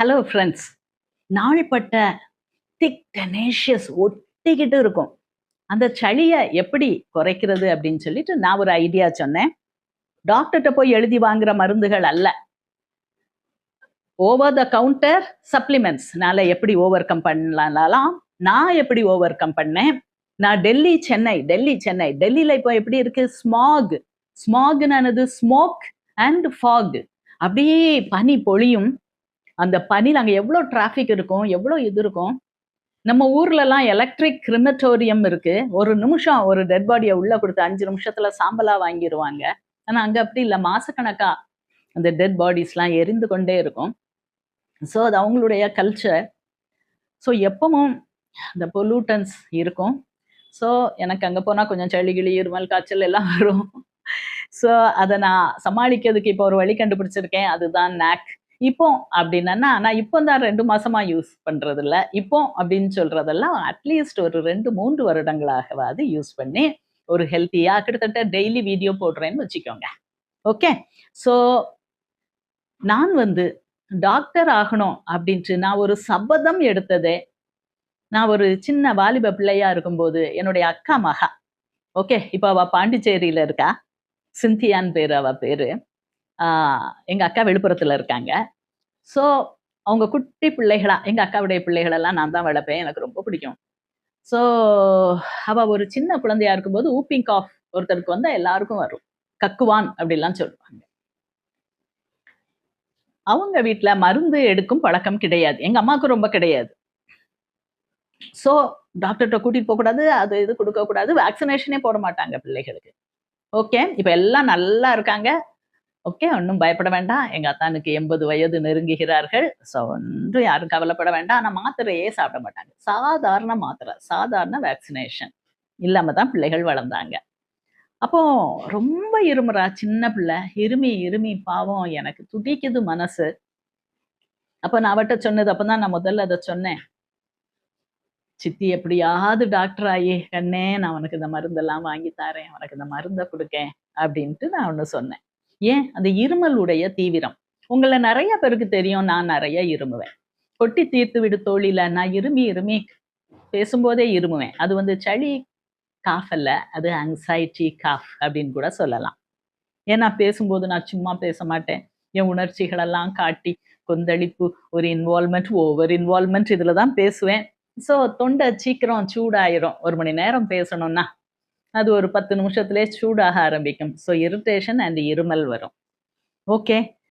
Hello friends நாள்பட்ட திக் டெனேஷியஸ் ஒட்டிக்கிட்டு இருக்கும். அந்த சளியை எப்படி குறைக்கிறது அப்படின்னு சொல்லிட்டு நான் ஒரு ஐடியா சொன்னேன். டாக்டர்கிட்ட போய் எழுதி வாங்குற மருந்துகள் அல்ல. ஓவர் த கவுண்டர் சப்ளிமெண்ட்ஸ்னால எப்படி ஓவர் கம் பண்ணலாம்? நான் எப்படி ஓவர் கம் பண்ணேன்? நான் டெல்லி சென்னை டெல்லி சென்னை. டெல்லியில் இப்போ எப்படி இருக்கு? ஸ்மாக் ஸ்மாக்னானது ஸ்மோக் அண்ட் ஃபாக் அப்படியே பனி பொழியும். அந்த பனியில் அங்கே எவ்வளோ டிராஃபிக் இருக்கும் எவ்வளோ இது இருக்கும்? நம்ம ஊர்லலாம் எலக்ட்ரிக் கிரிமட்டோரியம் இருக்கு. ஒரு நிமிஷம் ஒரு டெட் பாடியை உள்ள கொடுத்து அஞ்சு நிமிஷத்துல சாம்பலா வாங்கிடுவாங்க ஆனா அங்க அப்படி இல்லை. மாசக்கணக்கா அந்த டெட் பாடிஸ்லாம் எரிந்து கொண்டே இருக்கும். ஸோ அது அவங்களுடைய கல்ச்சர் ஸோ எப்பவும் அந்த பொல்யூட்டன்ஸ் இருக்கும். ஸோ எனக்கு அங்கே போனால் கொஞ்சம் சளி கிளி இருமல் காய்ச்சல் எல்லாம் வரும். ஸோ அதை நான் சமாளிக்கிறதுக்கு இப்போ ஒரு வழி கண்டுபிடிச்சிருக்கேன். அதுதான் நாக் இப்போ அப்படின்னா நான் இப்போ தான் ரெண்டு மாசமா யூஸ் பண்றது இல்ல இப்போ அப்படின்னு சொல்றதெல்லாம் அட்லீஸ்ட் ஒரு ரெண்டு மூன்று வருடங்களாகவாது யூஸ் பண்ணி ஒரு ஹெல்த்தியா கிட்டத்தட்ட டெய்லி வீடியோ போடுறேன்னு வச்சுக்கோங்க. ஓகே ஸோ நான் வந்து டாக்டர் ஆகணும் அப்படின்ட்டு நான் ஒரு சபதம் எடுத்ததே நான் ஒரு சின்ன வாலிப பிள்ளையா இருக்கும்போது என்னுடைய அக்கா மகா. ஓகே இப்போ அவ பாண்டிச்சேரியில இருக்கா? சிந்தியான் பேர் அவ பேரு. ஆஹ் எங்க அக்கா விழுப்புரத்துல இருக்காங்க. ஸோ அவங்க குட்டி பிள்ளைகளா எங்க அக்காவுடைய பிள்ளைகளெல்லாம் நான் தான் வளர்ப்பேன். எனக்கு ரொம்ப பிடிக்கும். ஸோ அவ ஒரு சின்ன குழந்தையா இருக்கும்போது ஊப்பிங் காஃப் ஒருத்தருக்கு வந்தால் எல்லாருக்கும் வரும். கக்குவான் அப்படிலாம் சொல்லுவாங்க. அவங்க வீட்டில் மருந்து எடுக்கும் பழக்கம் கிடையாது. எங்க அம்மாவுக்கு ரொம்ப கிடையாது. ஸோ டாக்டர்கிட்ட கூட்டிட்டு போகக்கூடாது அது இது கொடுக்கக்கூடாது வேக்சினேஷனே போட மாட்டாங்க பிள்ளைகளுக்கு. ஓகே இப்போ எல்லாம் நல்லா இருக்காங்க. ஓகே ஒன்றும் பயப்பட வேண்டாம். எங்க அத்தானுக்கு எண்பது வயது நெருங்குகிறார்கள். ஸோ ஒன்றும் யாரும் கவலைப்பட வேண்டாம். ஆனால் மாத்திரையே சாப்பிட மாட்டாங்க. சாதாரண மாத்திரை சாதாரண வேக்சினேஷன் இல்லாமல் தான் பிள்ளைகள் வளர்ந்தாங்க. அப்போ ரொம்ப இருமுறா சின்ன பிள்ளை இருமி இருமி பாவம் எனக்கு துடிக்குது மனசு. அப்போ நான் அவட்ட சொன்னது அப்போ தான் நான் முதல்ல அதை சொன்னேன். சித்தி எப்படியாவது டாக்டர் ஆகி கண்ணே நான் உனக்கு இந்த மருந்தெல்லாம் வாங்கி தரேன் உனக்கு இந்த மருந்தை கொடுக்கேன் அப்படின்ட்டு நான் ஒன்று சொன்னேன். ஏன்? அந்த இருமலுடைய தீவிரம். உங்களை நிறைய பேருக்கு தெரியும் நான் நிறைய இருமுவேன். கொட்டி தீர்த்து விடு தோழில நான் இருமி இருமி பேசும்போதே இருமுவேன். அது வந்து சளி காஃப் அல்ல அது ஆங்ஸைட்டி காஃப் அப்படின்னு கூட சொல்லலாம். ஏன்னா பேசும்போது நான் சும்மா பேச மாட்டேன்? என் உணர்ச்சிகளெல்லாம் காட்டி கொந்தளிப்பு ஒரு இன்வால்மெண்ட் ஓவர் இன்வால்மெண்ட் இதில் தான் பேசுவேன். ஸோ தொண்டை சீக்கிரம் சூடாயிரும். ஒரு மணி நேரம் பேசணும்னா அது ஒரு பத்து நிமிஷத்துலேயே சூடாக ஆரம்பிக்கும். ஸோ இரிட்டேஷன் அண்ட் இருமல் வரும். ஓகே